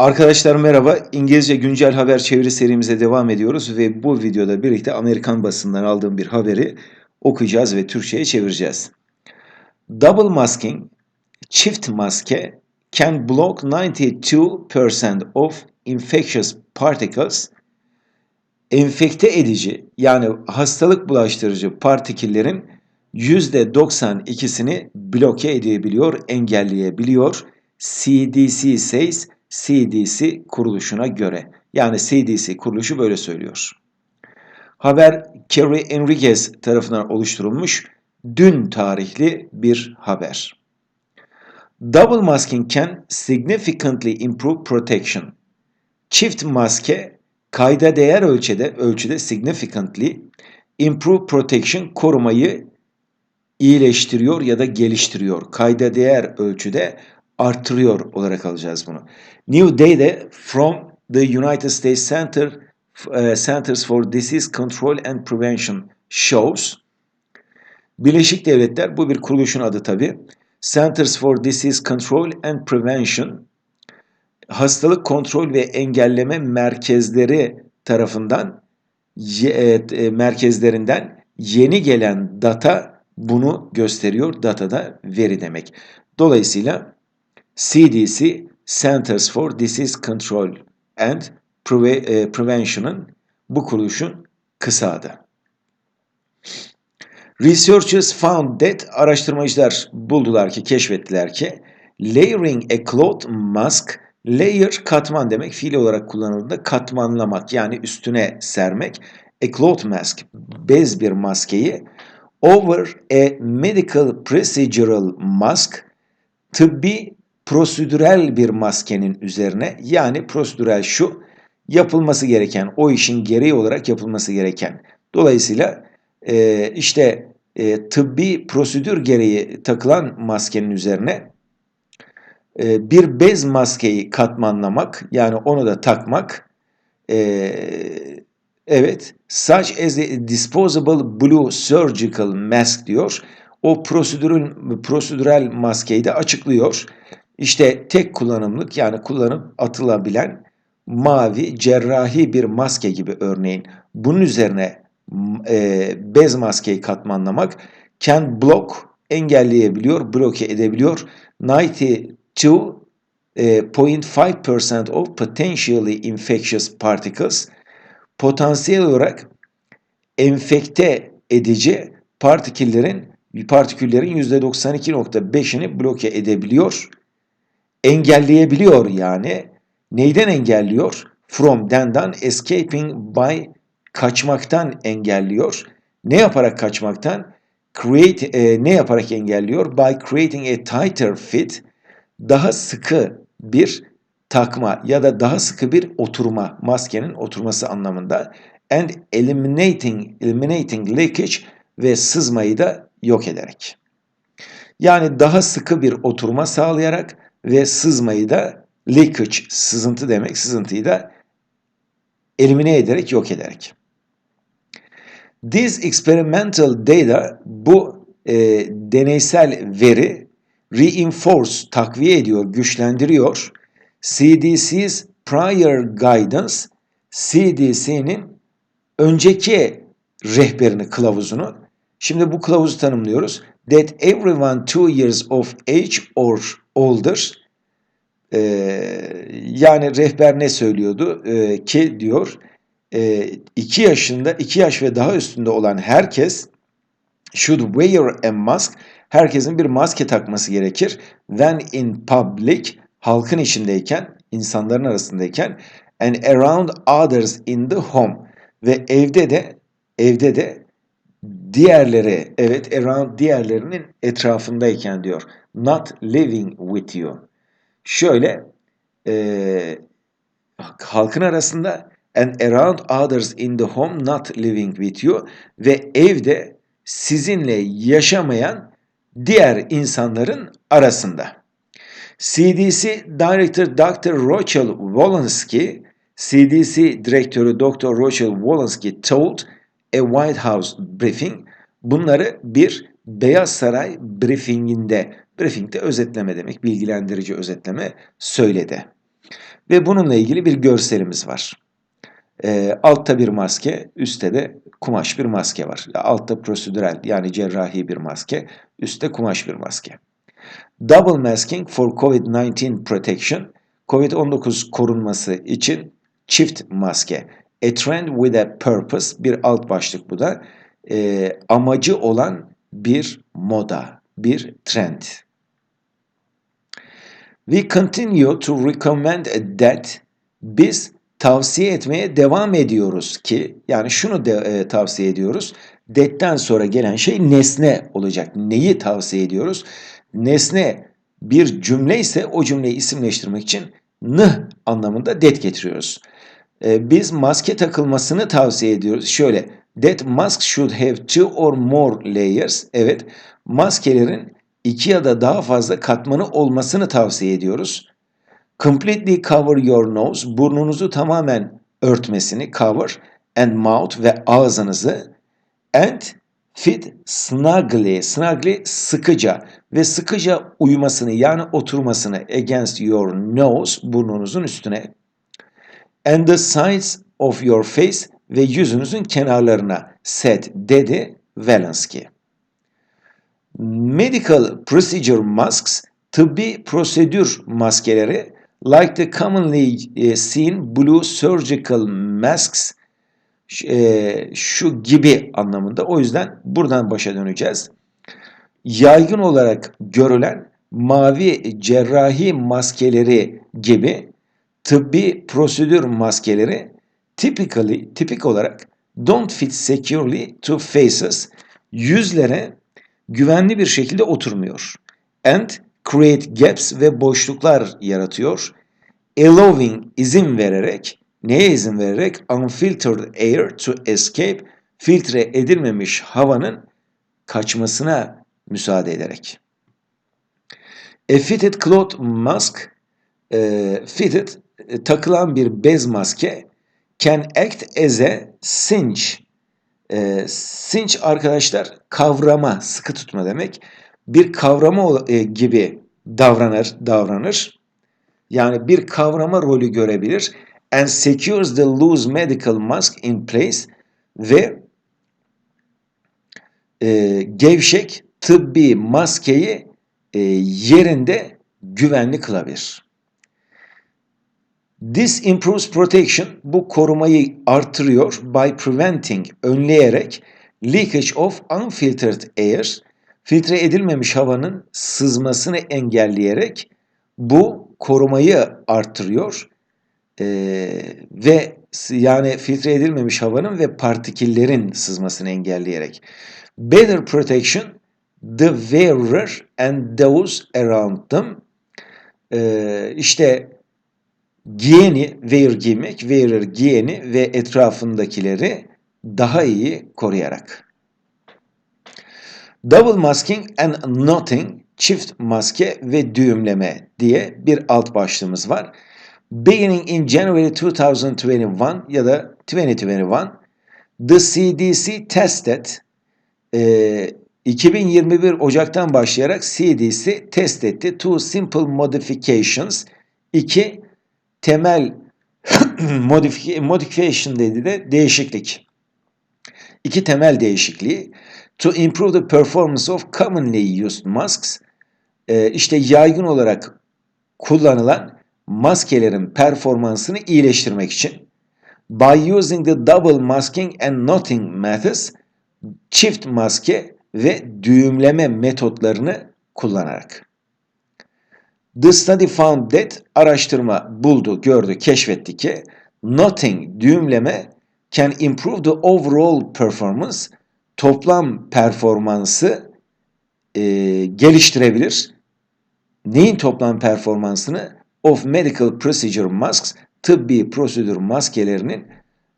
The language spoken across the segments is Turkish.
Arkadaşlar merhaba. İngilizce güncel haber çeviri serimize devam ediyoruz ve bu videoda birlikte Amerikan basından aldığım bir haberi okuyacağız ve Türkçe'ye çevireceğiz. Double masking, çift maske can block 92% of infectious particles enfekte edici yani hastalık bulaştırıcı partiküllerin %92'sini bloke edebiliyor, engelleyebiliyor. CDC says CDC kuruluşuna göre. Yani CDC kuruluşu böyle söylüyor. Haber Kerry Enriquez tarafından oluşturulmuş dün tarihli bir haber. Double masking can significantly improve protection. Çift maske kayda değer ölçüde, ölçüde significantly improve protection korumayı iyileştiriyor ya da geliştiriyor. Kayda değer ölçüde artırıyor olarak alacağız bunu. New data from the United States Center uh, Centers for Disease Control and Prevention shows Birleşik Devletler bu bir kuruluşun adı tabi. Centers for Disease Control and Prevention hastalık kontrol ve engelleme merkezleri tarafından e, merkezlerinden yeni gelen data bunu gösteriyor. Data da veri demek. Dolayısıyla CDC Centers for Disease Control and Prevention'ın bu kuruluşun kısa adı. Researchers found that araştırmacılar buldular ki, keşfettiler ki layering a cloth mask, layer katman demek fiil olarak kullanıldığında katmanlamak yani üstüne sermek. A cloth mask, bez bir maskeyi over a medical procedural mask, tıbbi prosedürel bir maskenin üzerine yani prosedürel şu yapılması gereken o işin gereği olarak yapılması gereken. Dolayısıyla e, işte e, tıbbi prosedür gereği takılan maskenin üzerine e, bir bez maskeyi katmanlamak yani onu da takmak e, evet such as a disposable blue surgical mask diyor. O prosedürün prosedürel maskeyi de açıklıyor. İşte tek kullanımlık yani kullanıp atılabilen mavi cerrahi bir maske gibi örneğin. Bunun üzerine e, bez maskeyi katmanlamak can block engelleyebiliyor, bloke edebiliyor. 92.5% of potentially infectious particles potansiyel olarak enfekte edici partiküllerin partiküllerin %92.5'ini bloke edebiliyor engelleyebiliyor yani. Neyden engelliyor? From dendan escaping by kaçmaktan engelliyor. Ne yaparak kaçmaktan? Create e, ne yaparak engelliyor? By creating a tighter fit daha sıkı bir takma ya da daha sıkı bir oturma maskenin oturması anlamında and eliminating eliminating leakage ve sızmayı da yok ederek. Yani daha sıkı bir oturma sağlayarak ve sızmayı da leakage, sızıntı demek, sızıntıyı da elimine ederek, yok ederek. This experimental data, bu e, deneysel veri reinforce, takviye ediyor, güçlendiriyor. CDC's prior guidance, CDC'nin önceki rehberini, kılavuzunu. Şimdi bu kılavuzu tanımlıyoruz. That everyone two years of age or older. Ee, yani rehber ne söylüyordu? Ee, ki diyor e, iki yaşında, iki yaş ve daha üstünde olan herkes should wear a mask. Herkesin bir maske takması gerekir. When in public, halkın içindeyken, insanların arasındayken and around others in the home ve evde de evde de diğerleri evet around diğerlerinin etrafındayken diyor not living with you. Şöyle e, halkın arasında and around others in the home not living with you ve evde sizinle yaşamayan diğer insanların arasında. CDC Director Dr. Rochelle Walensky, CDC Direktörü Dr. Rochelle Walensky told a White House briefing bunları bir Beyaz Saray briefinginde Briefingde özetleme demek, bilgilendirici özetleme söyledi. Ve bununla ilgili bir görselimiz var. E, altta bir maske, üstte de kumaş bir maske var. Altta prosedürel yani cerrahi bir maske, üstte kumaş bir maske. Double masking for COVID-19 protection, COVID-19 korunması için çift maske. A trend with a purpose, bir alt başlık bu da. E, amacı olan bir moda, bir trend. We continue to recommend that biz tavsiye etmeye devam ediyoruz ki yani şunu de, e, tavsiye ediyoruz. That'ten sonra gelen şey nesne olacak. Neyi tavsiye ediyoruz? Nesne bir cümle ise o cümleyi isimleştirmek için nih anlamında that getiriyoruz. E, biz maske takılmasını tavsiye ediyoruz. Şöyle that mask should have two or more layers. Evet maskelerin iki ya da daha fazla katmanı olmasını tavsiye ediyoruz. Completely cover your nose, burnunuzu tamamen örtmesini, cover, and mouth ve ağzınızı, and fit snugly, snugly sıkıca ve sıkıca uyumasını yani oturmasını against your nose, burnunuzun üstüne, and the sides of your face ve yüzünüzün kenarlarına set dedi Walensky. Medical procedure masks, tıbbi prosedür maskeleri, like the commonly eh, seen blue surgical masks, eh, şu gibi anlamında. O yüzden buradan başa döneceğiz. Yaygın olarak görülen mavi cerrahi maskeleri gibi tıbbi prosedür maskeleri typically, tipik olarak don't fit securely to faces, yüzlere güvenli bir şekilde oturmuyor. And create gaps ve boşluklar yaratıyor. Allowing izin vererek, neye izin vererek? Unfiltered air to escape, filtre edilmemiş havanın kaçmasına müsaade ederek. A fitted cloth mask, e, fitted takılan bir bez maske can act as a cinch e, cinch arkadaşlar kavrama, sıkı tutma demek. Bir kavrama e, gibi davranır, davranır. Yani bir kavrama rolü görebilir. And secures the loose medical mask in place ve e, gevşek tıbbi maskeyi e, yerinde güvenli kılabilir. This improves protection. Bu korumayı artırıyor by preventing, önleyerek leakage of unfiltered air, filtre edilmemiş havanın sızmasını engelleyerek bu korumayı artırıyor. Ee, ve yani filtre edilmemiş havanın ve partiküllerin sızmasını engelleyerek. Better protection the wearer and those around them. Ee, işte giyeni, wear giymek, wearer giyeni ve etrafındakileri daha iyi koruyarak. Double masking and knotting, çift maske ve düğümleme diye bir alt başlığımız var. Beginning in January 2021 ya da 2021, the CDC tested e, 2021 Ocak'tan başlayarak CDC test etti two simple modifications iki temel modification dedi de değişiklik. İki temel değişikliği. To improve the performance of commonly used masks. Ee, işte yaygın olarak kullanılan maskelerin performansını iyileştirmek için. By using the double masking and knotting methods, çift maske ve düğümleme metotlarını kullanarak. The study found that araştırma buldu, gördü, keşfetti ki nothing düğümleme can improve the overall performance toplam performansı e, geliştirebilir. Neyin toplam performansını? Of medical procedure masks tıbbi prosedür maskelerinin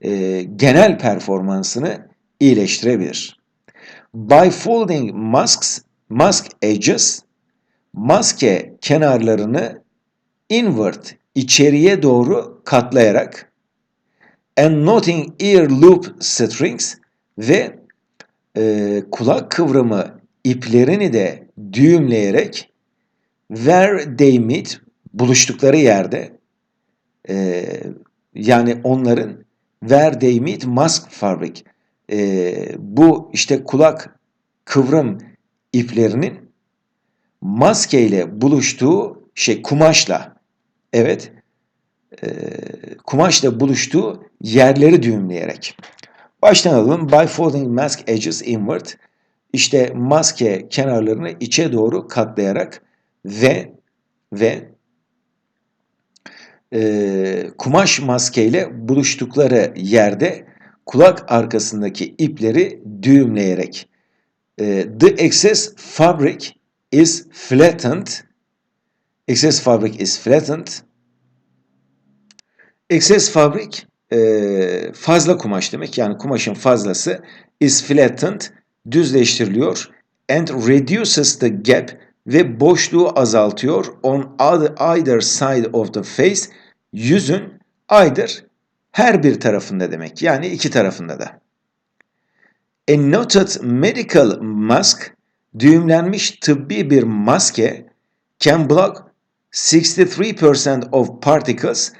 e, genel performansını iyileştirebilir. By folding masks, mask edges maske kenarlarını inward içeriye doğru katlayarak and knotting ear loop strings ve e, kulak kıvrımı iplerini de düğümleyerek where they meet buluştukları yerde e, yani onların where they meet mask fabric e, bu işte kulak kıvrım iplerinin maskeyle buluştuğu şey kumaşla evet e, kumaşla buluştuğu yerleri düğümleyerek. Baştan alalım. By folding mask edges inward. İşte maske kenarlarını içe doğru katlayarak ve ve e, kumaş maskeyle buluştukları yerde kulak arkasındaki ipleri düğümleyerek. E, the excess fabric is flattened. Excess fabric is flattened. Excess fabric e, fazla kumaş demek. Yani kumaşın fazlası is flattened düzleştiriliyor and reduces the gap ve boşluğu azaltıyor on either side of the face yüzün either her bir tarafında demek. Yani iki tarafında da. A noted medical mask düğümlenmiş tıbbi bir maske can block 63% of particles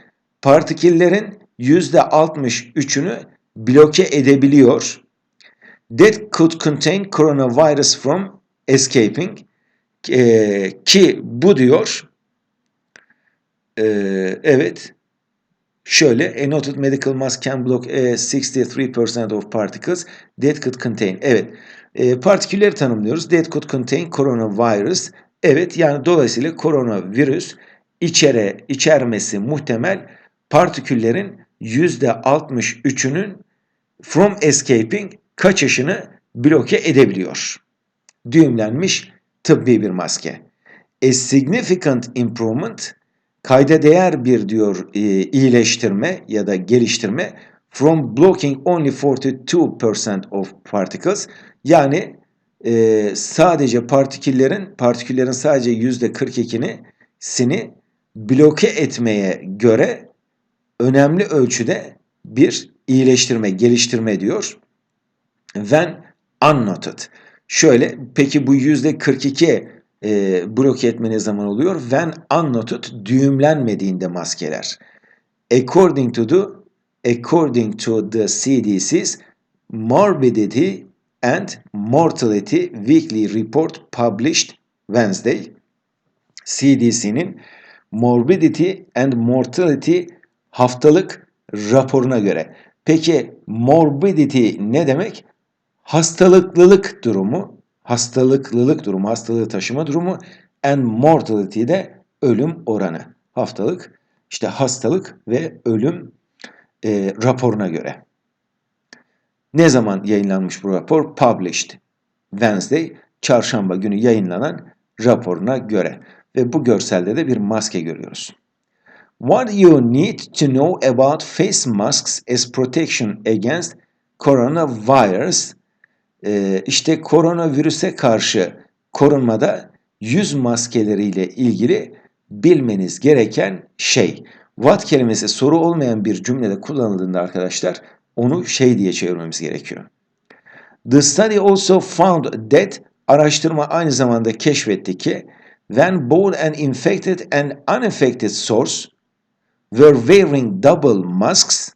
partiküllerin %63'ünü bloke edebiliyor. That could contain coronavirus from escaping. Ee, ki bu diyor e, evet şöyle a noted medical mask can block a 63% of particles that could contain. Evet e, partikülleri tanımlıyoruz. That could contain coronavirus. Evet yani dolayısıyla koronavirüs içere içermesi muhtemel partiküllerin %63'ünün from escaping kaçışını bloke edebiliyor. Düğümlenmiş tıbbi bir maske. A significant improvement kayda değer bir diyor e, iyileştirme ya da geliştirme from blocking only 42% of particles yani e, sadece partiküllerin partiküllerin sadece %42'ni sini bloke etmeye göre önemli ölçüde bir iyileştirme, geliştirme diyor. When unnoted. Şöyle, peki bu yüzde 42 e, bloke etme ne zaman oluyor? When unnoted, düğümlenmediğinde maskeler. According to the according to the CDC's morbidity and mortality weekly report published Wednesday. CDC'nin morbidity and mortality haftalık raporuna göre. Peki morbidity ne demek? Hastalıklılık durumu, hastalıklılık durumu, hastalığı taşıma durumu and mortality de ölüm oranı. Haftalık işte hastalık ve ölüm e, raporuna göre. Ne zaman yayınlanmış bu rapor? Published Wednesday, çarşamba günü yayınlanan raporuna göre. Ve bu görselde de bir maske görüyoruz. What you need to know about face masks as protection against coronavirus. Ee, işte koronavirüse karşı korunmada yüz maskeleriyle ilgili bilmeniz gereken şey. What kelimesi soru olmayan bir cümlede kullanıldığında arkadaşlar onu şey diye çevirmemiz gerekiyor. The study also found that araştırma aynı zamanda keşfetti ki when both an infected and uninfected source were wearing double masks.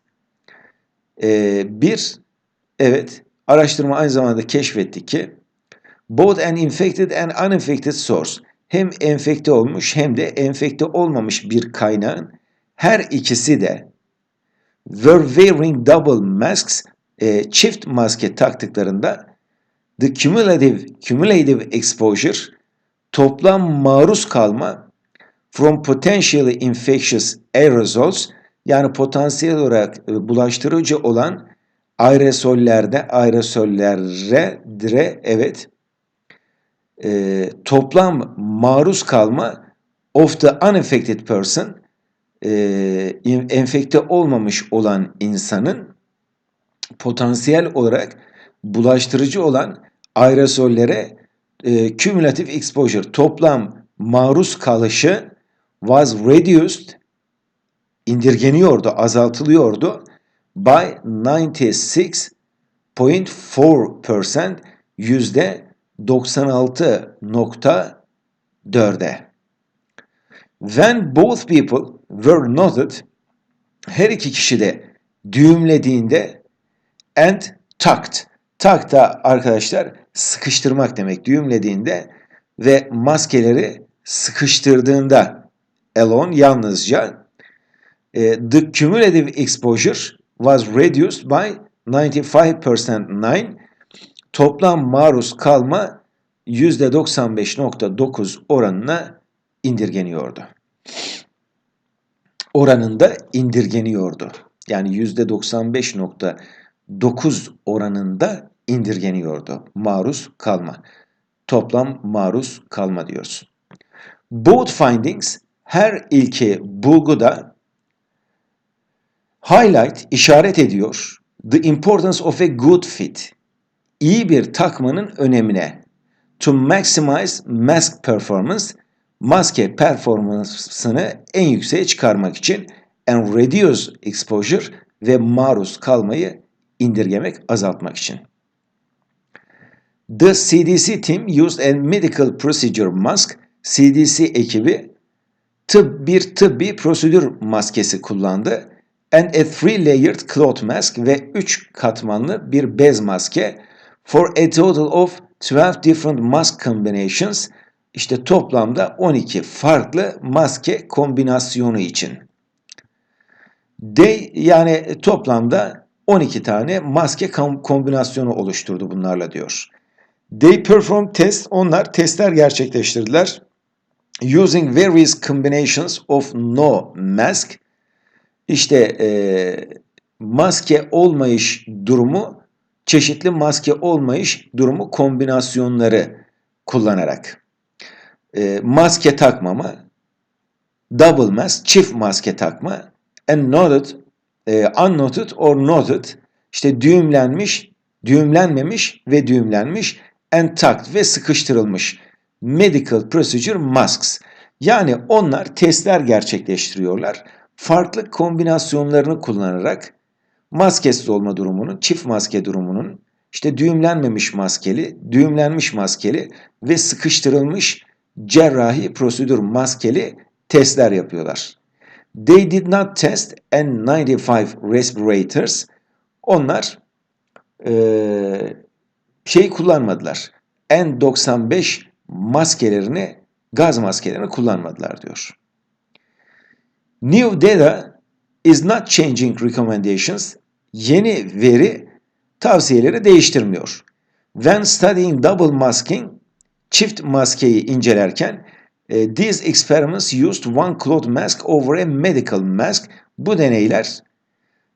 Ee, bir, evet, araştırma aynı zamanda keşfetti ki both an infected and uninfected source hem enfekte olmuş hem de enfekte olmamış bir kaynağın her ikisi de were wearing double masks e, çift maske taktıklarında the cumulative, cumulative exposure toplam maruz kalma from potentially infectious aerosols yani potansiyel olarak e, bulaştırıcı olan aerosollerde aerosollere dire evet e, toplam maruz kalma of the unaffected person enfekte olmamış olan insanın potansiyel olarak bulaştırıcı olan aerosollere e, cumulative exposure toplam maruz kalışı was reduced indirgeniyordu, azaltılıyordu by 96.4% yüzde 96.4'e. When both people were noted her iki kişi de düğümlediğinde and tucked. Tuck da arkadaşlar sıkıştırmak demek. Düğümlediğinde ve maskeleri sıkıştırdığında alone yalnızca e, the cumulative exposure was reduced by 95% 9 toplam maruz kalma %95.9 oranına indirgeniyordu. Oranında indirgeniyordu. Yani %95.9 oranında indirgeniyordu maruz kalma. Toplam maruz kalma diyoruz. Both findings her ilki bulguda highlight işaret ediyor the importance of a good fit. İyi bir takmanın önemine to maximize mask performance maske performansını en yükseğe çıkarmak için and reduce exposure ve maruz kalmayı indirgemek, azaltmak için. The CDC team used a medical procedure mask. CDC ekibi tıp, bir tıbbi prosedür maskesi kullandı. And a three-layered cloth mask ve 3 katmanlı bir bez maske for a total of 12 different mask combinations işte toplamda 12 farklı maske kombinasyonu için. They yani toplamda 12 tane maske kombinasyonu oluşturdu bunlarla diyor. They perform test, onlar testler gerçekleştirdiler. Using various combinations of no mask. İşte e, maske olmayış durumu, çeşitli maske olmayış durumu kombinasyonları kullanarak. E, maske takmama, double mask, çift maske takma, and noted, e, unnoted or noted, işte düğümlenmiş, düğümlenmemiş ve düğümlenmiş and tucked ve sıkıştırılmış medical procedure masks. Yani onlar testler gerçekleştiriyorlar. Farklı kombinasyonlarını kullanarak maskesiz olma durumunun, çift maske durumunun, işte düğümlenmemiş maskeli, düğümlenmiş maskeli ve sıkıştırılmış cerrahi prosedür maskeli testler yapıyorlar. They did not test N95 respirators. Onlar e, şey kullanmadılar. N95 maskelerini, gaz maskelerini kullanmadılar diyor. New data is not changing recommendations. Yeni veri tavsiyeleri değiştirmiyor. When studying double masking, çift maskeyi incelerken e, these experiments used one cloth mask over a medical mask. Bu deneyler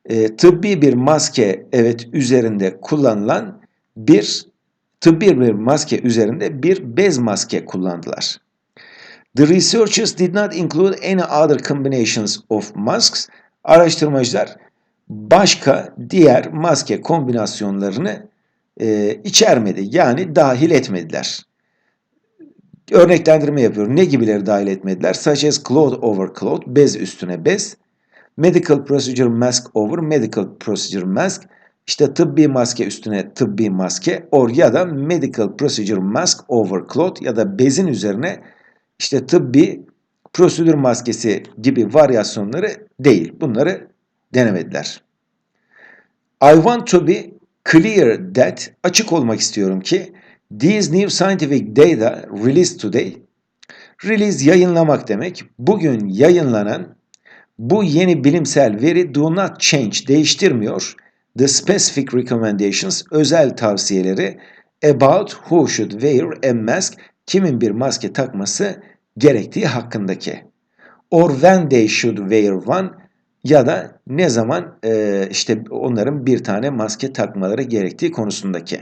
e, tıbbi bir maske evet üzerinde kullanılan bir tıbbi bir maske üzerinde bir bez maske kullandılar. The researchers did not include any other combinations of masks. Araştırmacılar başka diğer maske kombinasyonlarını e, içermedi. Yani dahil etmediler. Örneklendirme yapıyorum. Ne gibileri dahil etmediler? Such as cloth over cloth, bez üstüne bez. Medical procedure mask over medical procedure mask. İşte tıbbi maske üstüne tıbbi maske or ya da medical procedure mask over cloth ya da bezin üzerine işte tıbbi prosedür maskesi gibi varyasyonları değil. Bunları denemediler. I want to be clear that açık olmak istiyorum ki these new scientific data released today release yayınlamak demek. Bugün yayınlanan bu yeni bilimsel veri do not change değiştirmiyor the specific recommendations, özel tavsiyeleri about who should wear a mask, kimin bir maske takması gerektiği hakkındaki. Or when they should wear one ya da ne zaman e, işte onların bir tane maske takmaları gerektiği konusundaki.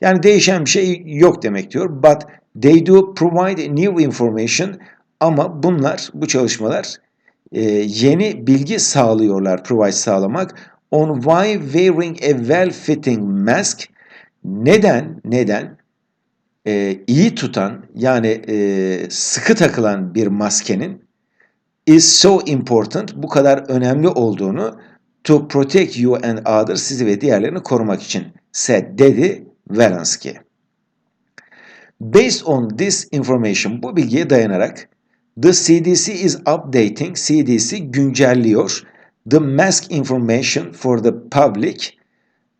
Yani değişen bir şey yok demek diyor. But they do provide new information. Ama bunlar, bu çalışmalar e, yeni bilgi sağlıyorlar, provide sağlamak. On why wearing a well-fitting mask? Neden neden? E, iyi tutan yani e, sıkı takılan bir maskenin is so important bu kadar önemli olduğunu to protect you and others sizi ve diğerlerini korumak için said dedi Velansky. Based on this information bu bilgiye dayanarak the CDC is updating CDC güncelliyor the mask information for the public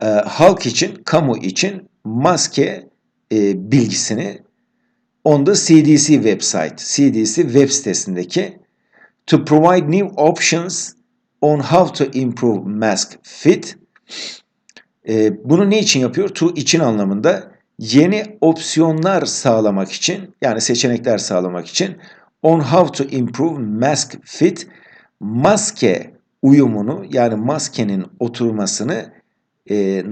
e, halk için, kamu için maske e, bilgisini on the CDC website, CDC web sitesindeki to provide new options on how to improve mask fit. E, bunu ne için yapıyor? To için anlamında yeni opsiyonlar sağlamak için yani seçenekler sağlamak için on how to improve mask fit maske uyumunu yani maskenin oturmasını e,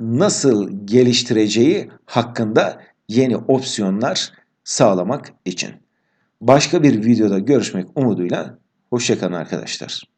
nasıl geliştireceği hakkında yeni opsiyonlar sağlamak için. Başka bir videoda görüşmek umuduyla hoşçakalın arkadaşlar.